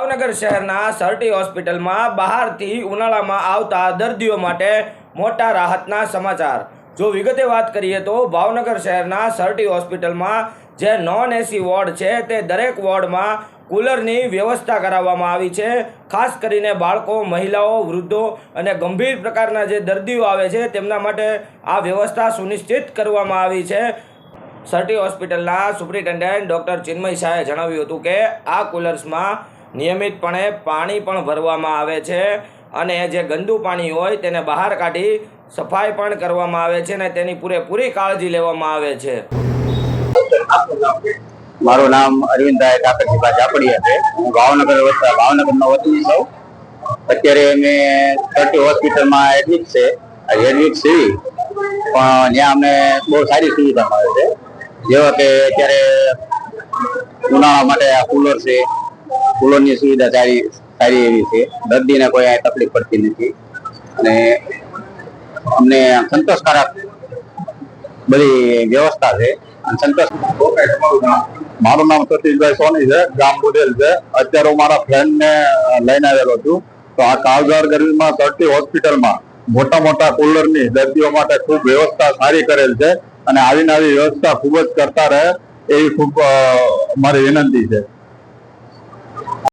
ભાવનગર શહેરના સરટી હોસ્પિટલમાં બહારથી ઉનાળામાં આવતા દર્દીઓ માટે મોટા રાહતના સમાચાર. જો વિગતે વાત કરીએ તો ભાવનગર શહેરના સરટી હોસ્પિટલમાં જે નોન એસી વોર્ડ છે તે દરેક વોર્ડમાં કુલરની વ્યવસ્થા કરાવવામાં આવી છે. ખાસ કરીને બાળકો, મહિલાઓ, વૃદ્ધો અને ગંભીર પ્રકારના જે દર્દીઓ આવે છે તેમના માટે આ વ્યવસ્થા સુનિશ્ચિત કરવામાં આવી છે. સરટી હોસ્પિટલના સુપ્રિન્ટેન્ડન્ટ ડૉક્ટર ચિન્મય શાહે જણાવ્યું હતું કે આ કુલર્સમાં નિયમિતપણે પાણી પણ ભરવામાં આવે છે અને જે ગંદુ પાણી હોય તેને બહાર કાઢી સફાઈ પણ કરવામાં આવે છે અને તેની પૂરેપૂરી કાળજી લેવામાં આવે છે. મારું નામ અરવિંદભાઈ કાકરજીભાઈ જાપડિયા છે. હું ભાવનગર ભાવનગરનો વતની છું. અત્યારે અમે થર્ટી હોસ્પિટલમાં એડમિટ છે. એડમિટ છીએ. પણ ત્યાં અમને બહુ સારી સુવિધા મળે છે. જેવા કે અત્યારે ઉનાળા માટે આ કુલર છે. કુલરની સુવિધા સારી સારી એવી છે. દર્દીને કોઈ આ તકલીફ પડતી નથી. અને અમને સંતોષકારક બધી વ્યવસ્થા છે. સંતોષ મારું નામ સતીશભાઈ સોની છે, ગામ બુદેલ છે. અત્યારે હું મારા ફ્રેન્ડ ને લઈને આવેલો છું. તો આ કાળઝાળ ગરમીમાં સરટી હોસ્પિટલમાં મોટા મોટા કુલરની દર્દીઓ માટે ખૂબ વ્યવસ્થા સારી કરેલ છે. અને આવીને આવી વ્યવસ્થા ખૂબ જ કરતા રહે એવી ખૂબ મારી વિનંતી છે.